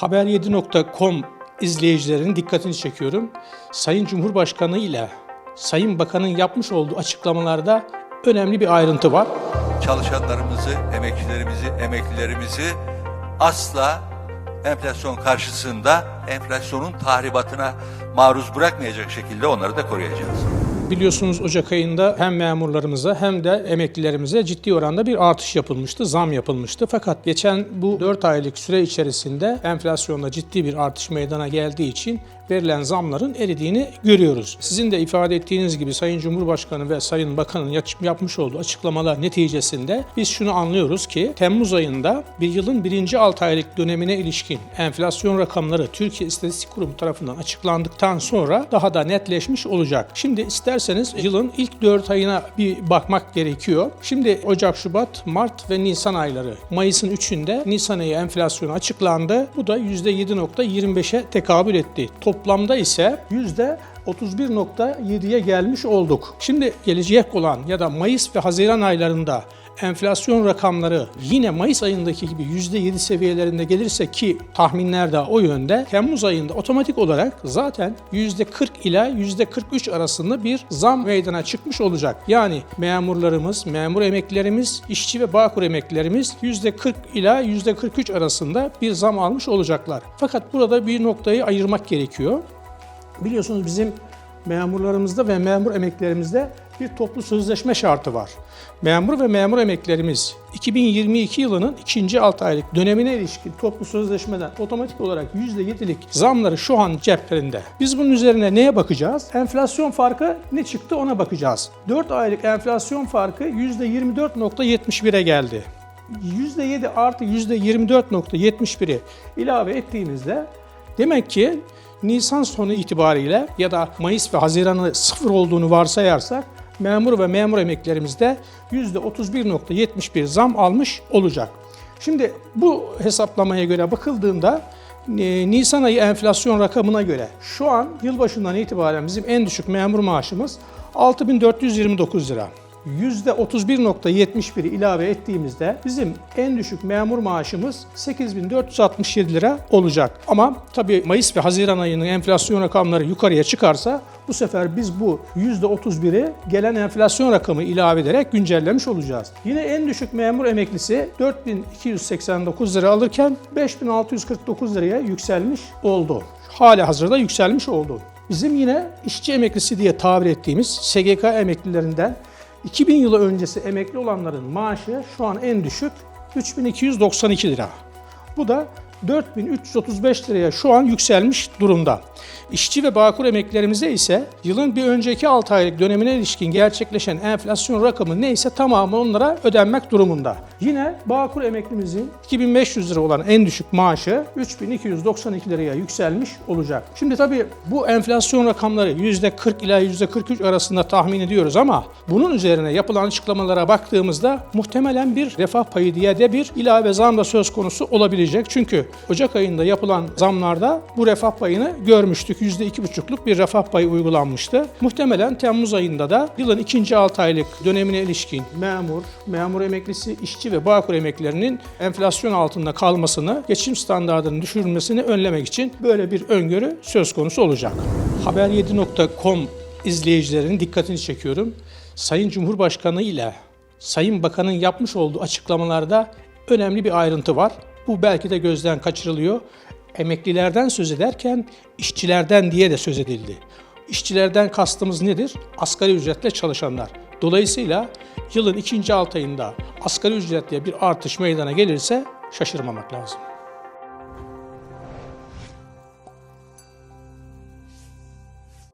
Haber7.com izleyicilerinin dikkatini çekiyorum. Sayın Cumhurbaşkanı ile Sayın Bakan'ın yapmış olduğu açıklamalarda önemli bir ayrıntı var. çalışanlarımızı, emekçilerimizi, emeklilerimizi asla enflasyon karşısında enflasyonun tahribatına maruz bırakmayacak şekilde onları da koruyacağız. Biliyorsunuz Ocak ayında hem memurlarımıza hem de emeklilerimize ciddi oranda bir artış yapılmıştı, zam yapılmıştı. Fakat geçen bu 4 aylık süre içerisinde enflasyonda ciddi bir artış meydana geldiği için verilen zamların eridiğini görüyoruz. Sizin de ifade ettiğiniz gibi Sayın Cumhurbaşkanı ve Sayın Bakan'ın yapmış olduğu açıklamalar neticesinde biz şunu anlıyoruz ki Temmuz ayında bir yılın birinci 6 aylık dönemine ilişkin enflasyon rakamları Türkiye İstatistik Kurumu tarafından açıklandıktan sonra daha da netleşmiş olacak. Şimdi isterseniz yılın ilk 4 ayına bir bakmak gerekiyor. Şimdi Ocak, Şubat, Mart ve Nisan ayları. Mayıs'ın 3'ünde Nisan ayı enflasyonu açıklandı. Bu da %7.25'e tekabül etti. Toplamda ise %31.7'ye gelmiş olduk. Şimdi gelecek olan ya da Mayıs ve Haziran aylarında enflasyon rakamları yine Mayıs ayındaki gibi %7 seviyelerinde gelirse ki tahminler de o yönde Temmuz ayında otomatik olarak zaten %40 ila %43 arasında bir zam meydana çıkmış olacak. Yani memurlarımız, memur emeklilerimiz, işçi ve bağkur emeklilerimiz %40 ila %43 arasında bir zam almış olacaklar. Fakat burada bir noktayı ayırmak gerekiyor. Biliyorsunuz bizim memurlarımızda ve memur emeklilerimizde bir toplu sözleşme şartı var. Memur ve memur emeklilerimiz 2022 yılının ikinci 6 aylık dönemine ilişkin toplu sözleşmeden otomatik olarak %7'lik zamları şu an ceplerinde. Biz bunun üzerine neye bakacağız? Enflasyon farkı ne çıktı ona bakacağız. 4 aylık enflasyon farkı %24.71'e geldi. %7 artı %24.71'i ilave ettiğimizde demek ki Nisan sonu itibariyle ya da Mayıs ve Haziran'ı sıfır olduğunu varsayarsak memur ve memur emeklerimizde %31.71 zam almış olacak. Şimdi bu hesaplamaya göre bakıldığında e, Nisan ayı enflasyon rakamına göre şu an yılbaşından itibaren bizim en düşük memur maaşımız 6429 lira. %31.71 ilave ettiğimizde bizim en düşük memur maaşımız 8467 lira olacak. Ama tabii Mayıs ve Haziran ayının enflasyon rakamları yukarıya çıkarsa bu sefer biz bu %31'i gelen enflasyon rakamı ilave ederek güncellemiş olacağız. Yine en düşük memur emeklisi 4289 lira alırken 5649 liraya yükselmiş oldu. Hala hazırda yükselmiş oldu. Bizim yine işçi emeklisi diye tabir ettiğimiz SGK emeklilerinden 2000 yılı öncesi emekli olanların maaşı şu an en düşük 3292 lira. Bu da 4335 liraya şu an yükselmiş durumda. İşçi ve bağkur emeklilerimize ise yılın bir önceki 6 aylık dönemine ilişkin gerçekleşen enflasyon rakamı neyse tamamı onlara ödenmek durumunda. Yine bağkur emeklimizin 2500 lira olan en düşük maaşı 3292 liraya yükselmiş olacak. Şimdi tabii bu enflasyon rakamları %40 ila %43 arasında tahmin ediyoruz ama bunun üzerine yapılan açıklamalara baktığımızda muhtemelen bir refah payı diye de bir ilave zam da söz konusu olabilecek. Çünkü Ocak ayında yapılan zamlarda bu refah payını görmüştük. %2,5'luk bir refah payı uygulanmıştı. Muhtemelen Temmuz ayında da yılın ikinci 6 aylık dönemine ilişkin memur, memur emeklisi, işçi ve bağkur emeklilerinin enflasyon altında kalmasını, geçim standartının düşürülmesini önlemek için böyle bir öngörü söz konusu olacak. Haber7.com izleyicilerinin dikkatini çekiyorum. Sayın Cumhurbaşkanı ile Sayın Bakan'ın yapmış olduğu açıklamalarda önemli bir ayrıntı var. Bu belki de gözden kaçırılıyor. Emeklilerden söz ederken işçilerden diye de söz edildi. İşçilerden kastımız nedir? Asgari ücretle çalışanlar. Dolayısıyla yılın ikinci altı ayında asgari ücretliye bir artış meydana gelirse şaşırmamak lazım.